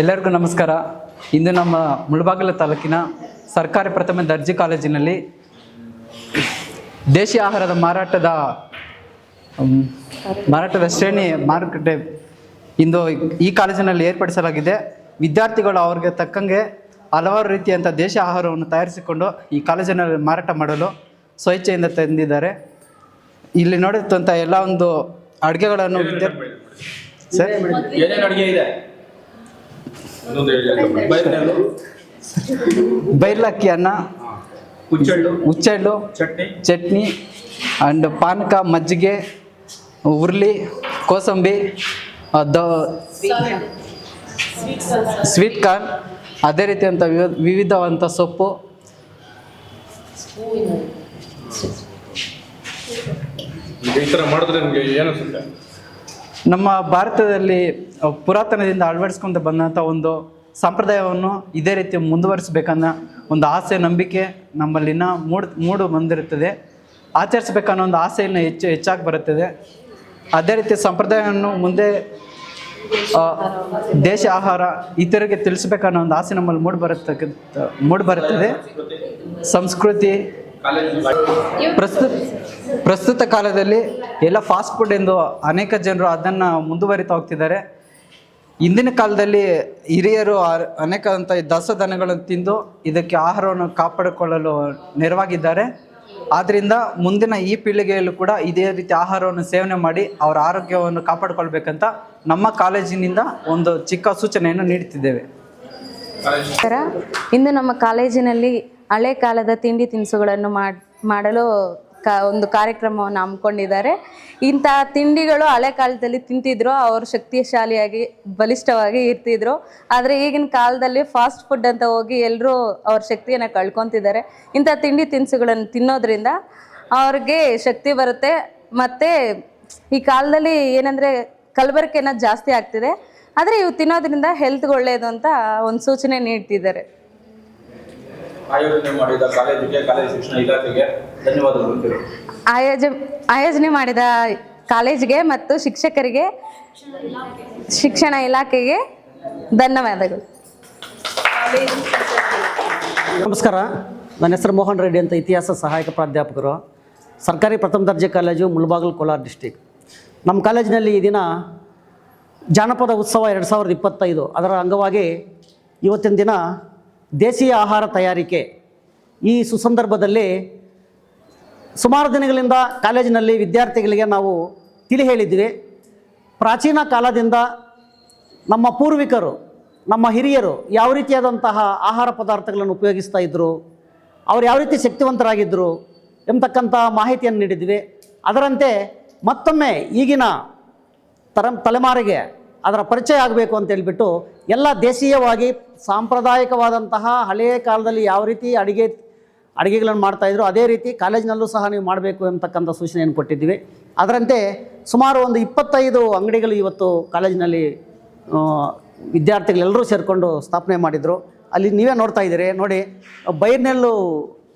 ಎಲ್ಲರಿಗೂ ನಮಸ್ಕಾರ. ಇಂದು ನಮ್ಮ ಮುಳಬಾಗಿಲು ತಾಲೂಕಿನ ಸರ್ಕಾರಿ ಪ್ರಥಮ ದರ್ಜೆ ಕಾಲೇಜಿನಲ್ಲಿ ದೇಶೀಯ ಆಹಾರದ ಮಾರಾಟದ ಮಾರಾಟದ ಶ್ರೇಣಿ ಮಾರುಕಟ್ಟೆ ಇಂದು ಈ ಕಾಲೇಜಿನಲ್ಲಿ ಏರ್ಪಡಿಸಲಾಗಿದೆ. ವಿದ್ಯಾರ್ಥಿಗಳು ಅವ್ರಿಗೆ ತಕ್ಕಂಗೆ ಹಲವಾರು ರೀತಿಯಂಥ ದೇಶೀಯ ಆಹಾರವನ್ನು ತಯಾರಿಸಿಕೊಂಡು ಈ ಕಾಲೇಜಿನಲ್ಲಿ ಮಾರಾಟ ಮಾಡಲು ಸ್ವಇಚ್ಛೆಯಿಂದ ತಂದಿದ್ದಾರೆ. ಇಲ್ಲಿ ನೋಡುತ್ತಂಥ ಎಲ್ಲ ಒಂದು ಅಡುಗೆಗಳನ್ನು ವಿದ್ಯಾರ್ಥಿ ಸರ್ ಏನೇನು ಅಡುಗೆ ಇದೆ ಇನ್ನೊಂದು ಹೇಳಿ ಬೈರ್ನೆಲ್ಲು ಬೈರ್ಲಕ್ಕಿ ಅನ್ನ ಹುಚ್ಚೆಳ್ಳು. ಹುಚ್ಚೆಳ್ಳು ಚಟ್ನಿ. ಚಟ್ನಿ ಆ್ಯಂಡ್ ಪಾನಕ ಮಜ್ಜಿಗೆ ಉರುಳಿ ಕೋಸಂಬಿ ದ ಸ್ವೀಟ್ ಕಾರ್ನ್ ಅದೇ ರೀತಿಯಂಥ ವಿವ ವಿವಿಧವಂಥ ಸೊಪ್ಪು. ಈ ಥರ ಮಾಡಿದ್ರೆ ನಿಮಗೆ ಏನು ಅನ್ಸುತ್ತೆ? ನಮ್ಮ ಭಾರತದಲ್ಲಿ ಪುರಾತನದಿಂದ ಅಳವಡಿಸ್ಕೊಂತ ಬಂದಂಥ ಒಂದು ಸಂಪ್ರದಾಯವನ್ನು ಇದೇ ರೀತಿ ಮುಂದುವರಿಸಬೇಕನ್ನೋ ಒಂದು ಆಸೆ, ನಂಬಿಕೆ ನಮ್ಮಲ್ಲಿನ ಮೂಡ್, ಮೂಡು ಬಂದಿರುತ್ತದೆ. ಆಚರಿಸ್ಬೇಕನ್ನೋ ಒಂದು ಆಸೆಯನ್ನು ಹೆಚ್ಚು, ಹೆಚ್ಚಾಗಿ ಬರುತ್ತದೆ. ಅದೇ ರೀತಿ ಸಂಪ್ರದಾಯವನ್ನು ಮುಂದೆ ದೇಶ ಆಹಾರ ಇತರಿಗೆ ತಿಳಿಸ್ಬೇಕನ್ನೋ ಒಂದು ಆಸೆ ನಮ್ಮಲ್ಲಿ ಮೂಡಿ ಬರುತ್ತ ಮೂಡಿ ಬರುತ್ತದೆ. ಸಂಸ್ಕೃತಿ ಪ್ರಸ್ತುತ ಪ್ರಸ್ತುತ ಕಾಲದಲ್ಲಿ ಎಲ್ಲ ಫಾಸ್ಟ್ ಫುಡ್ ಎಂದು ಅನೇಕ ಜನರು ಅದನ್ನು ಮುಂದುವರಿತಾ ಹೋಗ್ತಿದ್ದಾರೆ. ಇಂದಿನ ಕಾಲದಲ್ಲಿ ಹಿರಿಯರು ಅನೇಕ ಅಂತ ದಸ ದನಗಳನ್ನು ತಿಂದು ಇದಕ್ಕೆ ಆಹಾರವನ್ನು ಕಾಪಾಡಿಕೊಳ್ಳಲು ನೆರವಾಗಿದ್ದಾರೆ. ಆದ್ದರಿಂದ ಮುಂದಿನ ಈ ಪೀಳಿಗೆಯಲ್ಲೂ ಕೂಡ ಇದೇ ರೀತಿ ಆಹಾರವನ್ನು ಸೇವನೆ ಮಾಡಿ ಅವರ ಆರೋಗ್ಯವನ್ನು ಕಾಪಾಡಿಕೊಳ್ಬೇಕಂತ ನಮ್ಮ ಕಾಲೇಜಿನಿಂದ ಒಂದು ಚಿಕ್ಕ ಸೂಚನೆಯನ್ನು ನೀಡುತ್ತಿದ್ದೇವೆ. ಇಂದು ನಮ್ಮ ಕಾಲೇಜಿನಲ್ಲಿ ಹಳೆ ಕಾಲದ ತಿಂಡಿ ತಿನಿಸುಗಳನ್ನು ಮಾಡ್ ಮಾಡಲು ಕ, ಒಂದು ಕಾರ್ಯಕ್ರಮವನ್ನು ಹಮ್ಮಿಕೊಂಡಿದ್ದಾರೆ. ಇಂತಹ ತಿಂಡಿಗಳು ಹಳೆ ಕಾಲದಲ್ಲಿ ತಿಂತಿದ್ರು, ಅವರು ಶಕ್ತಿಶಾಲಿಯಾಗಿ, ಬಲಿಷ್ಠವಾಗಿ ಇರ್ತಿದ್ರು. ಆದರೆ ಈಗಿನ ಕಾಲದಲ್ಲಿ ಫಾಸ್ಟ್ ಫುಡ್ ಅಂತ ಹೋಗಿ ಎಲ್ಲರೂ ಅವ್ರ ಶಕ್ತಿಯನ್ನು ಕಳ್ಕೊತಿದ್ದಾರೆ. ಇಂಥ ತಿಂಡಿ ತಿನಿಸುಗಳನ್ನು ತಿನ್ನೋದ್ರಿಂದ ಅವ್ರಿಗೆ ಶಕ್ತಿ ಬರುತ್ತೆ. ಮತ್ತು ಈ ಕಾಲದಲ್ಲಿ ಏನಂದರೆ ಕಲಬೆರಕೆ ಅನ್ನೋದು ಜಾಸ್ತಿ ಆಗ್ತಿದೆ. ಆದರೆ ಇವು ತಿನ್ನೋದ್ರಿಂದ ಹೆಲ್ತ್ಗೆ ಒಳ್ಳೆಯದು ಅಂತ ಒಂದು ಸೂಚನೆ ನೀಡ್ತಿದ್ದಾರೆ. ಆಯೋಜನೆ ಮಾಡಿದ ಕಾಲೇಜಿಗೆ ಕಾಲೇಜು ಶಿಕ್ಷಣ ಇಲಾಖೆಗೆ ಧನ್ಯವಾದಗಳು ಆಯೋಜ ಆಯೋಜನೆ ಮಾಡಿದ ಕಾಲೇಜಿಗೆ ಮತ್ತು ಶಿಕ್ಷಕರಿಗೆ ಶಿಕ್ಷಣ ಇಲಾಖೆಗೆ ಧನ್ಯವಾದಗಳು. ನಮಸ್ಕಾರ. ನನ್ನ ಹೆಸರು ಮೋಹನ್ ರೆಡ್ಡಿ ಅಂತ ಇತಿಹಾಸ ಸಹಾಯಕ ಪ್ರಾಧ್ಯಾಪಕರು. ಸರ್ಕಾರಿ ಪ್ರಥಮ ದರ್ಜೆ ಕಾಲೇಜು ಮುಳಬಾಗಿಲು ಕೋಲಾರ ಡಿಸ್ಟಿಕ್. ನಮ್ಮ ಕಾಲೇಜಿನಲ್ಲಿ ಈ ದಿನ ಜಾನಪದ ಉತ್ಸವ ಎರಡು ಸಾವಿರದ ಇಪ್ಪತ್ತೈದು. ಅದರ ಅಂಗವಾಗಿ ಇವತ್ತಿನ ದಿನ ದೇಶೀಯ ಆಹಾರ ತಯಾರಿಕೆ ಈ ಸುಸಂದರ್ಭದಲ್ಲಿ ಸುಮಾರು ದಿನಗಳಿಂದ ಕಾಲೇಜಿನಲ್ಲಿ ವಿದ್ಯಾರ್ಥಿಗಳಿಗೆ ನಾವು ತಿಳಿ ಹೇಳಿದ್ವಿ. ಪ್ರಾಚೀನ ಕಾಲದಿಂದ ನಮ್ಮ ಪೂರ್ವಿಕರು, ನಮ್ಮ ಹಿರಿಯರು ಯಾವ ರೀತಿಯಾದಂತಹ ಆಹಾರ ಪದಾರ್ಥಗಳನ್ನು ಉಪಯೋಗಿಸ್ತಾ ಇದ್ದರು ಅವ್ರು ಯಾವ ರೀತಿ ಶಕ್ತಿವಂತರಾಗಿದ್ದರು ಎಂಬತಕ್ಕಂಥ ಮಾಹಿತಿಯನ್ನು ನೀಡಿದ್ವಿ. ಅದರಂತೆ ಮತ್ತೊಮ್ಮೆ ಈಗಿನ ತರ, ತಲೆಮಾರಿಗೆ ಅದರ ಪರಿಚಯ ಆಗಬೇಕು ಅಂತ ಹೇಳ್ಬಿಟ್ಟು ಎಲ್ಲ ದೇಶೀಯವಾಗಿ ಸಾಂಪ್ರದಾಯಿಕವಾದಂತಹ ಹಳೆಯ ಕಾಲದಲ್ಲಿ ಯಾವ ರೀತಿ ಅಡುಗೆ, ಅಡುಗೆಗಳನ್ನು ಮಾಡ್ತಾಯಿದ್ರು ಅದೇ ರೀತಿ ಕಾಲೇಜಿನಲ್ಲೂ ಸಹ ನೀವು ಮಾಡಬೇಕು ಅಂತಕ್ಕಂಥ ಸೂಚನೆಯನ್ನು ಕೊಟ್ಟಿದ್ದೀವಿ. ಅದರಂತೆ ಸುಮಾರು ಒಂದು ಇಪ್ಪತ್ತೈದು ಅಂಗಡಿಗಳು ಇವತ್ತು ಕಾಲೇಜಿನಲ್ಲಿ ವಿದ್ಯಾರ್ಥಿಗಳೆಲ್ಲರೂ ಸೇರಿಕೊಂಡು ಸ್ಥಾಪನೆ ಮಾಡಿದರು. ಅಲ್ಲಿ ನೀವೇ ನೋಡ್ತಾ ಇದ್ದೀರಿ, ನೋಡಿ, ಬೈರ್ನೆಲ್ಲು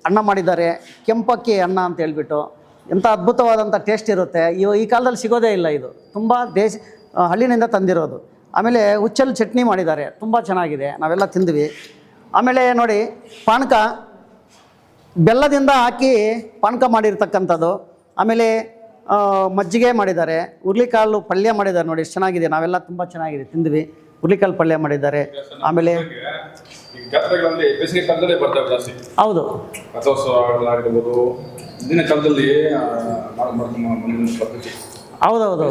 ಅನ್ನ ಮಾಡಿದ್ದಾರೆ, ಕೆಂಪಕ್ಕಿ ಅನ್ನ ಅಂತ ಹೇಳಿಬಿಟ್ಟು. ಎಂಥ ಅದ್ಭುತವಾದಂಥ ಟೇಸ್ಟ್ ಇರುತ್ತೆ. ಇವ ಈ ಕಾಲದಲ್ಲಿ ಸಿಗೋದೇ ಇಲ್ಲ ಇದು. ತುಂಬ ದೇಶ ಹಳ್ಳಿನಿಂದ ತಂದಿರೋದು. ಆಮೇಲೆ ಹುಚ್ಚಲ್ ಚಟ್ನಿ ಮಾಡಿದ್ದಾರೆ. ತುಂಬ ಚೆನ್ನಾಗಿದೆ. ನಾವೆಲ್ಲ ತಿಂದ್ವಿ. ಆಮೇಲೆ ನೋಡಿ ಪಾನಕ ಬೆಲ್ಲದಿಂದ ಹಾಕಿ ಪಾನಕ ಮಾಡಿರ್ತಕ್ಕಂಥದ್ದು. ಆಮೇಲೆ ಮಜ್ಜಿಗೆ ಮಾಡಿದ್ದಾರೆ. ಹುರ್ಲಿಕಾಳು ಪಲ್ಯ ಮಾಡಿದ್ದಾರೆ ನೋಡಿ ಎಷ್ಟು ಚೆನ್ನಾಗಿದೆ. ನಾವೆಲ್ಲ ತುಂಬ ಚೆನ್ನಾಗಿದೆ. ತಿಂದ್ವಿ. ಹುರ್ಲಿಕಾಳು ಪಲ್ಯ ಮಾಡಿದ್ದಾರೆ. ಆಮೇಲೆ ಹೌದು. ಹೌದೌದು.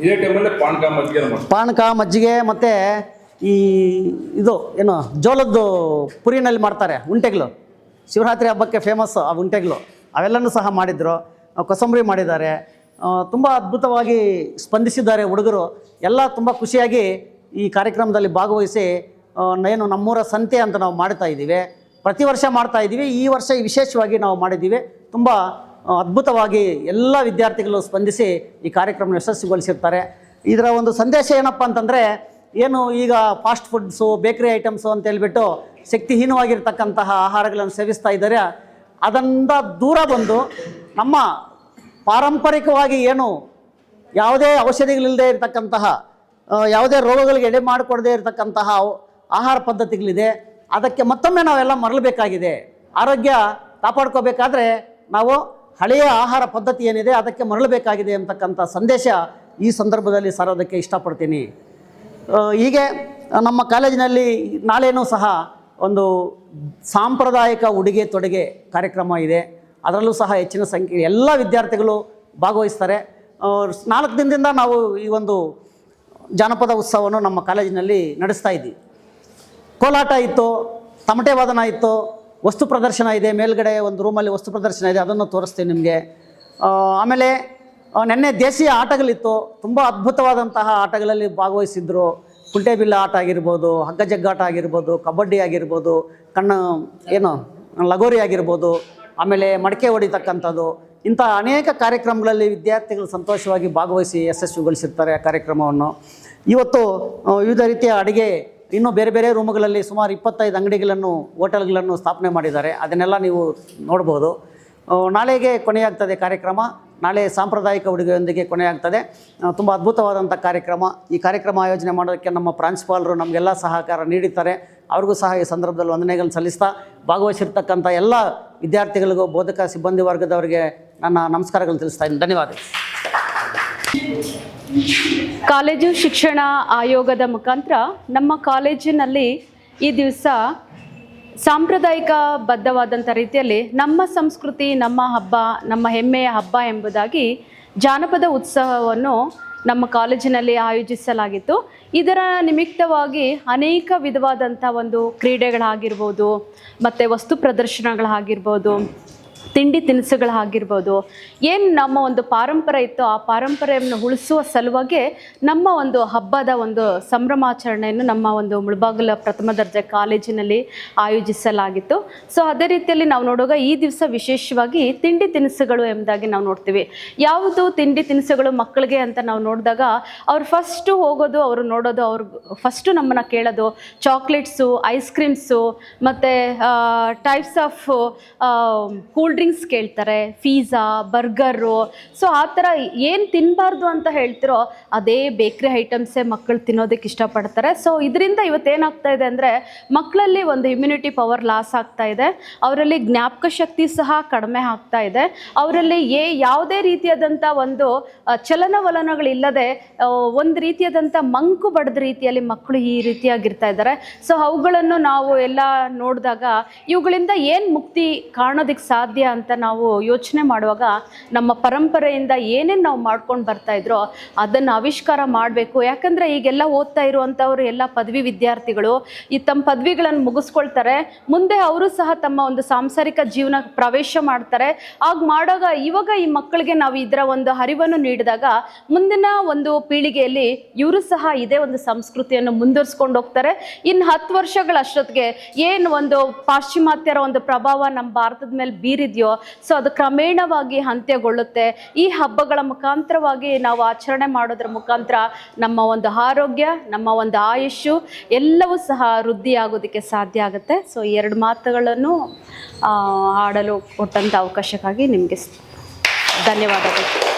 ಇದೇ ಟೈಮಲ್ಲಿ ಪಾನಕ ಮಜ್ಜಿಗೆ ಮಾಡ್ತೀವಿ ಪಾನಕ, ಮಜ್ಜಿಗೆ ಮತ್ತು ಈ ಇದು ಏನು, ಜೋಳದ್ದು ಪುರಿನಲ್ಲಿ ಮಾಡ್ತಾರೆ ಉಂಟೆಗಳು ಶಿವರಾತ್ರಿ ಹಬ್ಬಕ್ಕೆ ಫೇಮಸ್ಸು ಆ ಉಂಟೆಗಳು ಅವೆಲ್ಲನೂ ಸಹ ಮಾಡಿದರು. ಕೊಸಂಬರಿ ಮಾಡಿದ್ದಾರೆ. ತುಂಬ ಅದ್ಭುತವಾಗಿ ಸ್ಪಂದಿಸಿದ್ದಾರೆ ಹುಡುಗರು. ಎಲ್ಲ ತುಂಬ ಖುಷಿಯಾಗಿ ಈ ಕಾರ್ಯಕ್ರಮದಲ್ಲಿ ಭಾಗವಹಿಸಿ ಏನು ನಮ್ಮೂರ ಸಂತೆ ಅಂತ ನಾವು ಮಾಡ್ತಾ ಇದ್ದೀವಿ. ಪ್ರತಿ ವರ್ಷ ಮಾಡ್ತಾ ಇದ್ದೀವಿ. ಈ ವರ್ಷ ವಿಶೇಷವಾಗಿ ನಾವು ಮಾಡಿದ್ದೀವಿ. ತುಂಬ ಅದ್ಭುತವಾಗಿ ಎಲ್ಲ ವಿದ್ಯಾರ್ಥಿಗಳು ಸ್ಪಂದಿಸಿ ಈ ಕಾರ್ಯಕ್ರಮ ಯಶಸ್ವಿಗೊಳಿಸಿರ್ತಾರೆ. ಇದರ ಒಂದು ಸಂದೇಶ ಏನಪ್ಪ ಅಂತಂದರೆ, ಏನು ಈಗ ಫಾಸ್ಟ್ ಫುಡ್ಸು ಬೇಕರಿ ಐಟಮ್ಸು ಅಂತ ಹೇಳಿಬಿಟ್ಟು ಶಕ್ತಿಹೀನವಾಗಿರ್ತಕ್ಕಂತಹ ಆಹಾರಗಳನ್ನು ಸೇವಿಸ್ತಾ ಇದ್ದಾರೆ. ಅದರಿಂದ ದೂರ ಬಂದು ನಮ್ಮ ಪಾರಂಪರಿಕವಾಗಿ ಏನು ಯಾವುದೇ ಔಷಧಿಗಳಿಲ್ಲದೆ ಇರತಕ್ಕಂತಹ ಯಾವುದೇ ರೋಗಗಳಿಗೆ ಎಡೆ ಮಾಡಿಕೊಡದೆ ಇರತಕ್ಕಂತಹ ಆಹಾರ ಪದ್ಧತಿಗಳಿದೆ. ಅದಕ್ಕೆ ಮತ್ತೊಮ್ಮೆ ನಾವೆಲ್ಲ ಮರಳಬೇಕಾಗಿದೆ. ಆರೋಗ್ಯ ಕಾಪಾಡ್ಕೋಬೇಕಾದ್ರೆ ನಾವು ಹಳೆಯ ಆಹಾರ ಪದ್ಧತಿ ಏನಿದೆ ಅದಕ್ಕೆ ಮರಳಬೇಕಾಗಿದೆ ಅಂತಕ್ಕಂಥ ಸಂದೇಶ ಈ ಸಂದರ್ಭದಲ್ಲಿ ಸಾರೋದಕ್ಕೆ ಇಷ್ಟಪಡ್ತೀನಿ. ಹೀಗೆ ನಮ್ಮ ಕಾಲೇಜಿನಲ್ಲಿ ನಾಳೆನೂ ಸಹ ಒಂದು ಸಾಂಪ್ರದಾಯಿಕ ಉಡುಗೆ ತೊಡುಗೆ ಕಾರ್ಯಕ್ರಮ ಇದೆ. ಅದರಲ್ಲೂ ಸಹ ಹೆಚ್ಚಿನ ಸಂಖ್ಯೆ ಎಲ್ಲ ವಿದ್ಯಾರ್ಥಿಗಳು ಭಾಗವಹಿಸ್ತಾರೆ. ನಾಲ್ಕು ದಿನದಿಂದ ನಾವು ಈ ಒಂದು ಜಾನಪದ ಉತ್ಸವವನ್ನು ನಮ್ಮ ಕಾಲೇಜಿನಲ್ಲಿ ನಡೆಸ್ತಾ ಇದ್ದೀವಿ. ಕೋಲಾಟ ಇತ್ತು, ತಮಟೆ ವಾದನ ಇತ್ತು ವಸ್ತು ಪ್ರದರ್ಶನ ಇದೆ, ಮೇಲ್ಗಡೆ ಒಂದು ರೂಮಲ್ಲಿ ವಸ್ತು ಪ್ರದರ್ಶನ ಇದೆ, ಅದನ್ನು ತೋರಿಸ್ತೀನಿ ನಿಮಗೆ. ಆಮೇಲೆ ನೆನ್ನೆ ದೇಶೀಯ ಆಟಗಳಿತ್ತು, ತುಂಬ ಅದ್ಭುತವಾದಂತಹ ಆಟಗಳಲ್ಲಿ ಭಾಗವಹಿಸಿದ್ರು. ಕುಂಟೆಬಿಲ್ಲ ಆಟ ಆಗಿರ್ಬೋದು ಹಗ್ಗ ಜಗ್ಗಾಟ ಆಗಿರ್ಬೋದು, ಕಬಡ್ಡಿ ಆಗಿರ್ಬೋದು, ಕಣ್ಣು, ಏನು, ಲಗೋರಿ ಆಗಿರ್ಬೋದು, ಆಮೇಲೆ ಮಡಕೆ ಹೊಡಿತಕ್ಕಂಥದ್ದು. ಇಂಥ ಅನೇಕ ಕಾರ್ಯಕ್ರಮಗಳಲ್ಲಿ ವಿದ್ಯಾರ್ಥಿಗಳು ಸಂತೋಷವಾಗಿ ಭಾಗವಹಿಸಿ ಯಶಸ್ವಿಗೊಳಿಸಿರ್ತಾರೆ ಆ ಕಾರ್ಯಕ್ರಮವನ್ನು. ಇವತ್ತು ವಿವಿಧ ರೀತಿಯ ಅಡುಗೆ ಇನ್ನೂ ಬೇರೆ ಬೇರೆ ರೂಮ್ಗಳಲ್ಲಿ ಸುಮಾರು ಇಪ್ಪತ್ತೈದು ಅಂಗಡಿಗಳನ್ನು, ಹೋಟೆಲ್ಗಳನ್ನು ಸ್ಥಾಪನೆ ಮಾಡಿದ್ದಾರೆ. ಅದನ್ನೆಲ್ಲ ನೀವು ನೋಡ್ಬೋದು. ನಾಳೆಗೆ ಕೊನೆಯಾಗ್ತದೆ ಕಾರ್ಯಕ್ರಮ. ನಾಳೆ ಸಾಂಪ್ರದಾಯಿಕ ಉಡುಗೆಯೊಂದಿಗೆ ಕೊನೆಯಾಗ್ತದೆ. ತುಂಬ ಅದ್ಭುತವಾದಂಥ ಕಾರ್ಯಕ್ರಮ. ಈ ಕಾರ್ಯಕ್ರಮ ಆಯೋಜನೆ ಮಾಡೋದಕ್ಕೆ ನಮ್ಮ ಪ್ರಾಂಶುಪಾಲರು ನಮಗೆಲ್ಲ ಸಹಕಾರ ನೀಡಿದ್ದಾರೆ ಅವ್ರಿಗೂ ಸಹ ಈ ಸಂದರ್ಭದಲ್ಲಿ ವಂದನೆಗಳನ್ನು ಸಲ್ಲಿಸ್ತಾ, ಭಾಗವಹಿಸಿರ್ತಕ್ಕಂಥ ಎಲ್ಲ ವಿದ್ಯಾರ್ಥಿಗಳಿಗೂ, ಬೋಧಕ ಸಿಬ್ಬಂದಿ ವರ್ಗದವರಿಗೆ ನನ್ನ ನಮಸ್ಕಾರಗಳನ್ನು ತಿಳಿಸ್ತಾ ಇದ್ದೀನಿ. ಧನ್ಯವಾದ ಕಾಲೇಜು ಶಿಕ್ಷಣ ಆಯೋಗದ ಮುಖಾಂತರ ನಮ್ಮ ಕಾಲೇಜಿನಲ್ಲಿ ಈ ದಿವಸ ಸಾಂಪ್ರದಾಯಿಕ ಬದ್ಧವಾದಂಥ ರೀತಿಯಲ್ಲಿ ನಮ್ಮ ಸಂಸ್ಕೃತಿ, ನಮ್ಮ ಹಬ್ಬ, ನಮ್ಮ ಹೆಮ್ಮೆಯ ಹಬ್ಬ ಎಂಬುದಾಗಿ ಜಾನಪದ ಉತ್ಸವವನ್ನು ನಮ್ಮ ಕಾಲೇಜಿನಲ್ಲಿ ಆಯೋಜಿಸಲಾಗಿತ್ತು. ಇದರ ನಿಮಿತ್ತವಾಗಿ ಅನೇಕ ವಿಧವಾದಂಥ ಒಂದು ಕ್ರೀಡೆಗಳಾಗಿರ್ಬೋದು, ಮತ್ತು ವಸ್ತು ಪ್ರದರ್ಶನಗಳಾಗಿರ್ಬೋದು ತಿಂಡಿ ತಿನಿಸುಗಳಾಗಿರ್ಬೋದು. ಏನು ನಮ್ಮ ಒಂದು ಪಾರಂಪರೆ ಇತ್ತು ಆ ಪಾರಂಪರೆಯನ್ನು ಉಳಿಸುವ ಸಲುವಾಗಿ ನಮ್ಮ ಒಂದು ಹಬ್ಬದ ಒಂದು ಸಂಭ್ರಮಾಚರಣೆಯನ್ನು ನಮ್ಮ ಒಂದು ಮುಳಬಾಗಿಲ ಪ್ರಥಮ ದರ್ಜೆ ಕಾಲೇಜಿನಲ್ಲಿ ಆಯೋಜಿಸಲಾಗಿತ್ತು. ಸೊ, ಅದೇ ರೀತಿಯಲ್ಲಿ ನಾವು ನೋಡುವಾಗ ಈ ದಿವಸ ವಿಶೇಷವಾಗಿ ತಿಂಡಿ ತಿನಿಸುಗಳು ಎಂಬುದಾಗಿ ನಾವು ನೋಡ್ತೀವಿ. ಯಾವುದು ತಿಂಡಿ ತಿನಿಸುಗಳು ಮಕ್ಕಳಿಗೆ ಅಂತ ನಾವು ನೋಡಿದಾಗ ಅವ್ರು ಫಸ್ಟು ಹೋಗೋದು, ಅವರು ನೋಡೋದು, ಅವ್ರು ಫಸ್ಟು ನಮ್ಮನ್ನು ಕೇಳೋದು. ಚಾಕ್ಲೇಟ್ಸು, ಐಸ್ ಕ್ರೀಮ್ಸು, ಮತ್ತು ಟೈಪ್ಸ್ ಆಫ್ ಕೂಲ್ ಡ್ರಿಂಕ್ಸ್ ಕೇಳ್ತಾರೆ ಫೀಝಾ ಬರ್ಗರು ಸೊ ಆ ಥರ ಏನು ತಿನ್ನಬಾರ್ದು ಅಂತ ಹೇಳ್ತಿರೋ ಅದೇ ಬೇಕ್ರಿ ಐಟಮ್ಸೇ ಮಕ್ಕಳು ತಿನ್ನೋದಕ್ಕೆ ಇಷ್ಟಪಡ್ತಾರೆ. ಸೊ ಇದರಿಂದ ಇವತ್ತೇನಾಗ್ತಾ ಇದೆ ಅಂದರೆ ಮಕ್ಕಳಲ್ಲಿ ಒಂದು ಇಮ್ಯುನಿಟಿ ಪವರ್ ಲಾಸ್ ಆಗ್ತಾ ಇದೆ. ಅವರಲ್ಲಿ ಜ್ಞಾಪಕ ಶಕ್ತಿ ಸಹ ಕಡಿಮೆ ಆಗ್ತಾ ಇದೆ. ಅವರಲ್ಲಿ ಏ ಯಾವುದೇ ರೀತಿಯಾದಂಥ ಒಂದು ಚಲನವಲನಗಳಿಲ್ಲದೆ ಒಂದು ರೀತಿಯಾದಂಥ ಮಂಕು ಬಡ್ದ ರೀತಿಯಲ್ಲಿ ಮಕ್ಕಳು ಈ ರೀತಿಯಾಗಿರ್ತಾ ಇದ್ದಾರೆ. ಸೊ ಅವುಗಳನ್ನು ನಾವು ಎಲ್ಲ ನೋಡಿದಾಗ ಇವುಗಳಿಂದ ಏನು ಮುಕ್ತಿ ಕಾಣೋದಕ್ಕೆ ಸಾಧ್ಯ ಅಂತ ನಾವು ಯೋಚನೆ ಮಾಡುವಾಗ ನಮ್ಮ ಪರಂಪರೆಯಿಂದ ಏನೇನು ನಾವು ಮಾಡ್ಕೊಂಡು ಬರ್ತಾ ಇದ್ರೋ ಅದನ್ನು ಆವಿಷ್ಕಾರ ಮಾಡಬೇಕು. ಯಾಕಂದರೆ ಈಗೆಲ್ಲ ಓದ್ತಾ ಇರುವಂಥವ್ರು ಎಲ್ಲ ಪದವಿ ವಿದ್ಯಾರ್ಥಿಗಳು ಈ ತಮ್ಮ ಪದವಿಗಳನ್ನು ಮುಗಿಸ್ಕೊಳ್ತಾರೆ. ಮುಂದೆ ಅವರು ಸಹ ತಮ್ಮ ಒಂದು ಸಾಂಸಾರಿಕ ಜೀವನ ಪ್ರವೇಶ ಮಾಡ್ತಾರೆ. ಆಗ ಮಾಡೋಗ ಇವಾಗ ಈ ಮಕ್ಕಳಿಗೆ ನಾವು ಇದರ ಒಂದು ಅರಿವನ್ನು ನೀಡಿದಾಗ ಮುಂದಿನ ಒಂದು ಪೀಳಿಗೆಯಲ್ಲಿ ಇವರು ಸಹ ಇದೇ ಒಂದು ಸಂಸ್ಕೃತಿಯನ್ನು ಮುಂದುವರಿಸ್ಕೊಂಡು ಹೋಗ್ತಾರೆ. ಇನ್ನು ಹತ್ತು ವರ್ಷಗಳ ಅಷ್ಟೊತ್ತಿಗೆ ಏನು ಒಂದು ಪಾಶ್ಚಿಮಾತ್ಯರ ಒಂದು ಪ್ರಭಾವ ನಮ್ಮ ಭಾರತದ ಮೇಲೆ ಬೀರಿದೆಯೋ ಸೊ ಅದು ಕ್ರಮೇಣವಾಗಿ ಅಂತ್ಯಗೊಳ್ಳುತ್ತೆ. ಈ ಹಬ್ಬಗಳ ಮುಖಾಂತರವಾಗಿ ನಾವು ಆಚರಣೆ ಮಾಡೋದ್ರ ಮುಖಾಂತರ ನಮ್ಮ ಒಂದು ಆರೋಗ್ಯ, ನಮ್ಮ ಒಂದು ಆಯುಷ್ಯು ಎಲ್ಲವೂ ಸಹ ವೃದ್ಧಿಯಾಗೋದಕ್ಕೆ ಸಾಧ್ಯ ಆಗುತ್ತೆ. ಸೊ ಎರಡು ಮಾತುಗಳನ್ನು ಹಾಡಲು ಕೊಟ್ಟಂಥ ಅವಕಾಶಕ್ಕಾಗಿ ನಿಮಗೆ ಧನ್ಯವಾದಗಳು.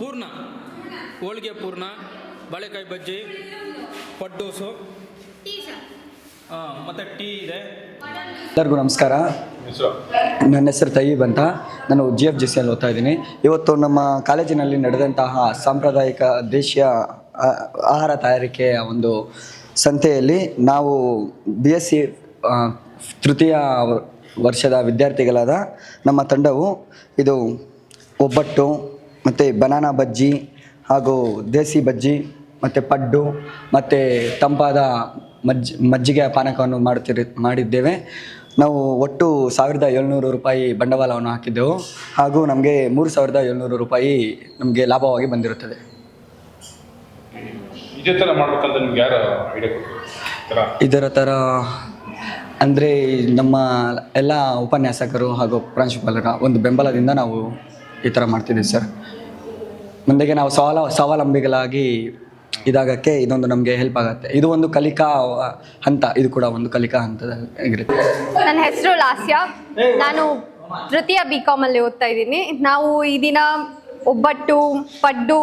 ಪೂರ್ಣ. ಹೋಳಿಗೆ ಪೂರ್ಣ. ಬಾಳೆಕಾಯಿ ಬಜ್ಜಿ. ಪಡ್ಡೋಸು ಮತ್ತು ಟೀ ಇದೆ. ಎಲ್ಲರಿಗೂ ನಮಸ್ಕಾರ. ನನ್ನ ಹೆಸರು ತಯೀಬ್ ಅಂತ. ನಾನು ಜಿ ಎಫ್ ಜಿ ಸಿ ಅಲ್ಲಿ ಓದ್ತಾ ಇದ್ದೀನಿ. ಇವತ್ತು ನಮ್ಮ ಕಾಲೇಜಿನಲ್ಲಿ ನಡೆದಂತಹ ಸಾಂಪ್ರದಾಯಿಕ ದೇಶೀಯ ಆಹಾರ ತಯಾರಿಕೆಯ ಒಂದು ಸಂತೆಯಲ್ಲಿ ನಾವು ಬಿ ಎಸ್ ಸಿ ತೃತೀಯ ವರ್ಷದ ವಿದ್ಯಾರ್ಥಿಗಳಾದ ನಮ್ಮ ತಂಡವು ಇದು ಒಬ್ಬಟ್ಟು ಮತ್ತು ಬನಾನಾ ಬಜ್ಜಿ ಹಾಗೂ ದೇಸಿ ಬಜ್ಜಿ ಮತ್ತು ಪಡ್ಡು ಮತ್ತು ತಂಪಾದ ಮಜ್ಜ ಮಜ್ಜಿಗೆ ಪಾನಕವನ್ನು ಮಾಡುತ್ತಿರಿ ಮಾಡಿದ್ದೇವೆ. ನಾವು ಒಟ್ಟು ಸಾವಿರದ ಏಳ್ನೂರು ರೂಪಾಯಿ ಬಂಡವಾಳವನ್ನು ಹಾಕಿದ್ದೆವು. ಹಾಗೂ ನಮಗೆ ಮೂರು ಸಾವಿರದ ಏಳ್ನೂರು ರೂಪಾಯಿ ನಮಗೆ ಲಾಭವಾಗಿ ಬಂದಿರುತ್ತದೆ. ಇದೇ ಥರ ಮಾಡ್ಬೇಕಂತ ನಿಮ್ಗೆ ಯಾರು ಐಡಿಯಾ ಕೊಟ್ಟರು ಇದರ ಥರ ಅಂದರೆ ನಮ್ಮ ಎಲ್ಲ ಉಪನ್ಯಾಸಕರು ಹಾಗೂ ಪ್ರಾಂಶುಪಾಲರ ಒಂದು ಬೆಂಬಲದಿಂದ ನಾವು ಈ ಥರ ಮಾಡ್ತಿದ್ದೀವಿ ಸರ್. ಮುಂದೆಗೆ ನಾವು ಸ್ವಾಲ ಸ್ವಾವಲಂಬಿಗಳಾಗಿ ಇದಾಗಕ್ಕೆ ಇದೊಂದು ನಮಗೆ ಹೆಲ್ಪ್ ಆಗುತ್ತೆ. ಇದು ಒಂದು ಕಲಿಕಾ ಹಂತ. ಇದು ಕೂಡ ಒಂದು ಕಲಿಕಾ ಹಂತದಲ್ಲಿರುತ್ತೆ. ನನ್ನ ಹೆಸರು ಲಾಸ್ಯ. ನಾನು ತೃತೀಯ ಬಿ ಕಾಮಲ್ಲಿ ಓದ್ತಾ ಇದ್ದೀನಿ. ನಾವು ಈ ದಿನ ಒಬ್ಬಟ್ಟು, ಪಡ್ಡು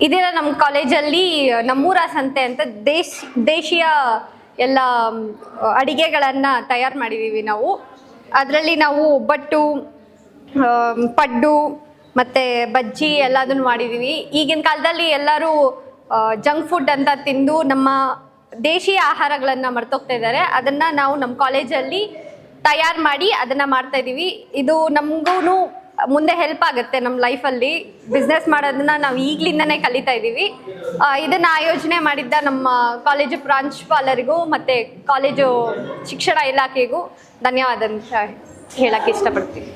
ದಿನ ನಿಮ್ಮ ಕಾಲೇಜಲ್ಲಿ ನಮ್ಮೂರ ಸಂತೆ ಅಂತ ದೇಶ, ದೇಶೀಯ ಎಲ್ಲ ಅಡಿಗೆಗಳನ್ನು ತಯಾರು ಮಾಡಿದ್ದೀವಿ ನಾವು. ಅದರಲ್ಲಿ ನಾವು ಒಬ್ಬಟ್ಟು ಪಡ್ಡು ಮತ್ತು ಬಜ್ಜಿ ಎಲ್ಲದನ್ನು ಮಾಡಿದ್ದೀವಿ ಈಗಿನ ಕಾಲದಲ್ಲಿ ಎಲ್ಲರೂ ಜಂಕ್ ಫುಡ್ ಅಂತ ತಿಂದು ನಮ್ಮ ದೇಶೀಯ ಆಹಾರಗಳನ್ನು ಮರ್ತೋಗ್ತಾ ಇದ್ದಾರೆ. ಅದನ್ನು ನಾವು ನಮ್ಮ ಕಾಲೇಜಲ್ಲಿ ತಯಾರು ಮಾಡಿ ಅದನ್ನು ಮಾಡ್ತಾ ಇದ್ದೀವಿ ಇದು ನಮಗೂ ಮುಂದೆ ಹೆಲ್ಪ್ ಆಗುತ್ತೆ ನಮ್ಮ ಲೈಫಲ್ಲಿ ಬಿಸ್ನೆಸ್ ಮಾಡೋದನ್ನ ನಾವು ಈಗಲಿಂದನೇ ಕಲಿತಾ ಇದ್ದೀವಿ ಇದನ್ನು ಆಯೋಜನೆ ಮಾಡಿದ್ದ ನಮ್ಮ ಕಾಲೇಜು ಪ್ರಾಂಶುಪಾಲರಿಗೂ ಮತ್ತು ಕಾಲೇಜು ಶಿಕ್ಷಣ ಇಲಾಖೆಗೂ ಧನ್ಯವಾದ ಅಂತ ಹೇಳಕ್ಕೆ ಇಷ್ಟಪಡ್ತೀನಿ.